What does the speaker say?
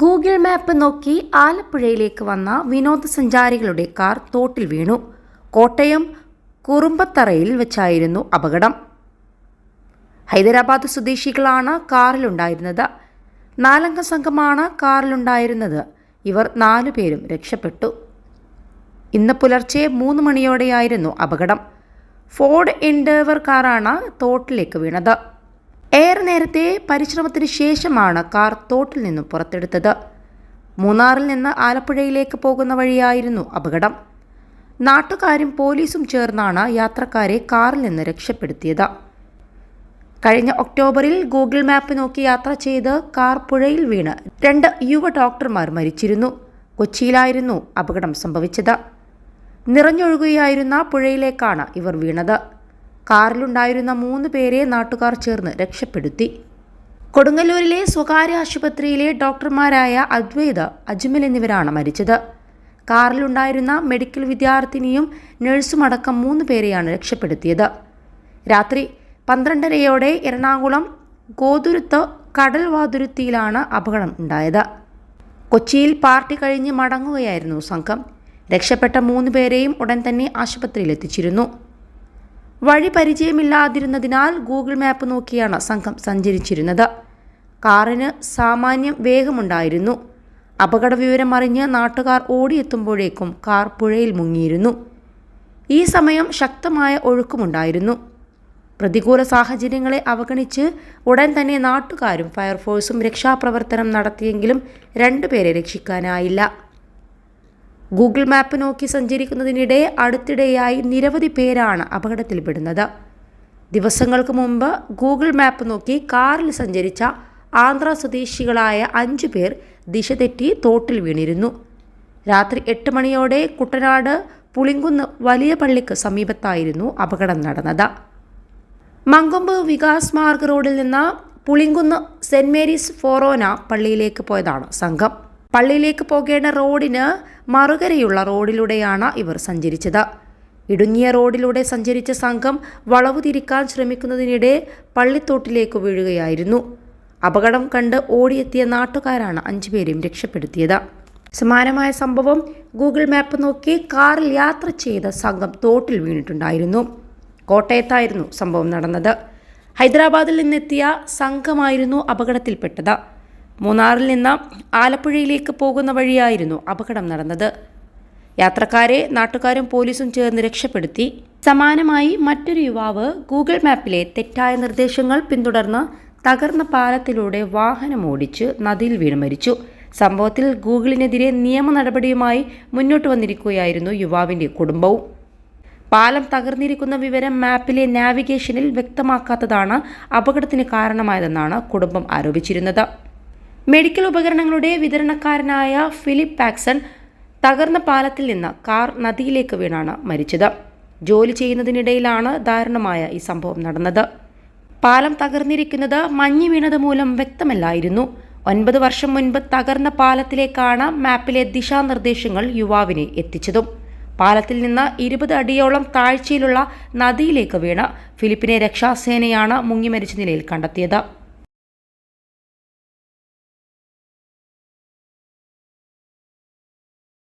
Google map നോക്കി ആലപ്പുഴയിലേക്ക് വന്ന വിനോദസഞ്ചാരികളുടെ കാർ തോട്ടിൽ വീണു. കോട്ടയം കുറുമ്പത്തറയിൽ വെച്ചായിരുന്നു അപകടം. ഹൈദരാബാദ് സ്വദേശികളാണ് കാറിലുണ്ടായിരുന്നത്. നാലംഗ സംഘമാണ് കാറിലുണ്ടായിരുന്നത്. ഇവർ നാലു പേരും രക്ഷപ്പെട്ടു. ഇന്ന് പുലർച്ചെ മൂന്ന് മണിയോടെയായിരുന്നു അപകടം. ഫോർഡ് എൻഡേവർ കാറാണ് തോട്ടിലേക്ക് വീണത്. ഏറെ നേരത്തെ പരിശ്രമത്തിന് ശേഷമാണ് കാർ തോട്ടിൽ നിന്നും പുറത്തെടുത്തത്. മൂന്നാറിൽ നിന്ന് ആലപ്പുഴയിലേക്ക് പോകുന്ന വഴിയായിരുന്നു അപകടം. നാട്ടുകാരും പോലീസും ചേർന്നാണ് യാത്രക്കാരെ കാറിൽ നിന്ന് രക്ഷപ്പെടുത്തിയത്. കഴിഞ്ഞ ഒക്ടോബറിൽ ഗൂഗിൾ മാപ്പ് നോക്കി യാത്ര ചെയ്ത് കാർ പുഴയിൽ വീണ് രണ്ട് യുവ ഡോക്ടർമാർ മരിച്ചിരുന്നു. കൊച്ചിയിലായിരുന്നു അപകടം സംഭവിച്ചത്. നിറഞ്ഞൊഴുകുകയായിരുന്ന പുഴയിലേക്കാണ് ഇവർ വീണത്. കാറിലുണ്ടായിരുന്ന മൂന്ന് പേരെ നാട്ടുകാർ ചേർന്ന് രക്ഷപ്പെടുത്തി. കൊടുങ്ങല്ലൂരിലെ സ്വകാര്യ ആശുപത്രിയിലെ ഡോക്ടർമാരായ അദ്വൈത അജ്മൽ എന്നിവരാണ് മരിച്ചത്. കാറിലുണ്ടായിരുന്ന മെഡിക്കൽ വിദ്യാർത്ഥിനിയും നഴ്സുമടക്കം മൂന്ന് പേരെയാണ് രക്ഷപ്പെടുത്തിയത്. രാത്രി പന്ത്രണ്ടരയോടെ എറണാകുളം ഗോതുരുത്ത് കടൽവാതുരുത്തിയിലാണ് അപകടം ഉണ്ടായത്. കൊച്ചിയിൽ പാർട്ടി കഴിഞ്ഞ് മടങ്ങുകയായിരുന്നു സംഘം. രക്ഷപ്പെട്ട മൂന്ന് പേരെയും ഉടൻ തന്നെ ആശുപത്രിയിൽ എത്തിച്ചിരുന്നു വഴി പരിചയമില്ലാതിരുന്നതിനാൽ ഗൂഗിൾ മാപ്പ് നോക്കിയാണ് സംഘം സഞ്ചരിച്ചിരുന്നത്. കാറിന് സാമാന്യം വേഗമുണ്ടായിരുന്നു. അപകട വിവരം അറിഞ്ഞ് നാട്ടുകാർ ഓടിയെത്തുമ്പോഴേക്കും കാർ പുഴയിൽ മുങ്ങിയിരുന്നു. ഈ സമയം ശക്തമായ ഒഴുക്കുമുണ്ടായിരുന്നു. പ്രതികൂല സാഹചര്യങ്ങളെ അവഗണിച്ച് ഉടൻ തന്നെ നാട്ടുകാരും ഫയർഫോഴ്സും രക്ഷാപ്രവർത്തനം നടത്തിയെങ്കിലും രണ്ടുപേരെ രക്ഷിക്കാനായില്ല. ഗൂഗിൾ മാപ്പ് നോക്കി സഞ്ചരിക്കുന്നതിനിടെ അടുത്തിടെയായി നിരവധി പേരാണ് അപകടത്തിൽപ്പെടുന്നത്. ദിവസങ്ങൾക്ക് മുമ്പ് ഗൂഗിൾ മാപ്പ് നോക്കി കാറിൽ സഞ്ചരിച്ച ആന്ധ്ര സ്വദേശികളായ അഞ്ചു പേർ ദിശ തെറ്റി തോട്ടിൽ വീണിരുന്നു. രാത്രി എട്ട് മണിയോടെ കുട്ടനാട് പുളിങ്കുന്ന് വലിയ പള്ളിക്ക് സമീപത്തായിരുന്നു അപകടം നടന്നത്. മങ്കൊമ്പ് വികാസ് മാർഗ് റോഡിൽ നിന്ന് പുളിങ്കുന്ന് സെന്റ് മേരീസ് ഫോറോന പള്ളിയിലേക്ക് പോയതാണ് സംഘം. പള്ളിയിലേക്ക് പോകേണ്ട റോഡിന് മറുകരയുള്ള റോഡിലൂടെയാണ് ഇവർ സഞ്ചരിച്ചത്. ഇടുങ്ങിയ റോഡിലൂടെ സഞ്ചരിച്ച സംഘം വളവ് തിരിക്കാൻ ശ്രമിക്കുന്നതിനിടെ പള്ളിത്തോട്ടിലേക്ക് വീഴുകയായിരുന്നു. അപകടം കണ്ട് ഓടിയെത്തിയ നാട്ടുകാരാണ് അഞ്ചുപേരെയും രക്ഷപ്പെടുത്തിയത്. സമാനമായ സംഭവം ഗൂഗിൾ മാപ്പ് നോക്കി കാറിൽ യാത്ര ചെയ്ത സംഘം തോട്ടിൽ വീണിട്ടുണ്ടായിരുന്നു. കോട്ടയത്തായിരുന്നു സംഭവം നടന്നത്. ഹൈദരാബാദിൽ നിന്നെത്തിയ സംഘമായിരുന്നു അപകടത്തിൽപ്പെട്ടത്. മൂന്നാറിൽ നിന്ന് ആലപ്പുഴയിലേക്ക് പോകുന്ന വഴിയായിരുന്നു അപകടം നടന്നത്. യാത്രക്കാരെ നാട്ടുകാരും പോലീസും ചേർന്ന് രക്ഷപ്പെടുത്തി. സമാനമായി മറ്റൊരു യുവാവ് ഗൂഗിൾ മാപ്പിലെ തെറ്റായ നിർദ്ദേശങ്ങൾ പിന്തുടർന്ന് തകർന്ന പാലത്തിലൂടെ വാഹനം ഓടിച്ച് നദിയിൽ വീണ് മരിച്ചു. സംഭവത്തിൽ ഗൂഗിളിനെതിരെ നിയമ നടപടിയുമായി മുന്നോട്ട് വന്നിരിക്കുകയായിരുന്നു യുവാവിന്റെ കുടുംബവും. പാലം തകർന്നിരിക്കുന്ന വിവരം മാപ്പിലെ നാവിഗേഷനിൽ വ്യക്തമാക്കാത്തതാണ് അപകടത്തിന് കാരണമായതെന്നാണ് കുടുംബം ആരോപിച്ചിരുന്നത്. മെഡിക്കൽ ഉപകരണങ്ങളുടെ വിതരണക്കാരനായ ഫിലിപ്പ് പാക്സൺ തകർന്ന പാലത്തിൽ നിന്ന് കാർ നദിയിലേക്ക് വീണാണ് മരിച്ചത്. ജോലി ചെയ്യുന്നതിനിടയിലാണ് ദാരുണമായ ഈ സംഭവം നടന്നത്. പാലം തകർന്നിരിക്കുന്നത് മഞ്ഞ് വീണത് മൂലം വ്യക്തമല്ലായിരുന്നു. ഒൻപത് വർഷം മുൻപ് തകർന്ന പാലത്തിലേക്കാണ് മാപ്പിലെ ദിശാനിർദ്ദേശങ്ങൾ യുവാവിനെ എത്തിച്ചതും. പാലത്തിൽ നിന്ന് ഇരുപത് അടിയോളം താഴ്ചയിലുള്ള നദിയിലേക്ക് വീണ് ഫിലിപ്പിനെ രക്ഷാസേനയാണ് മുങ്ങിമരിച്ച നിലയിൽ കണ്ടെത്തിയത്.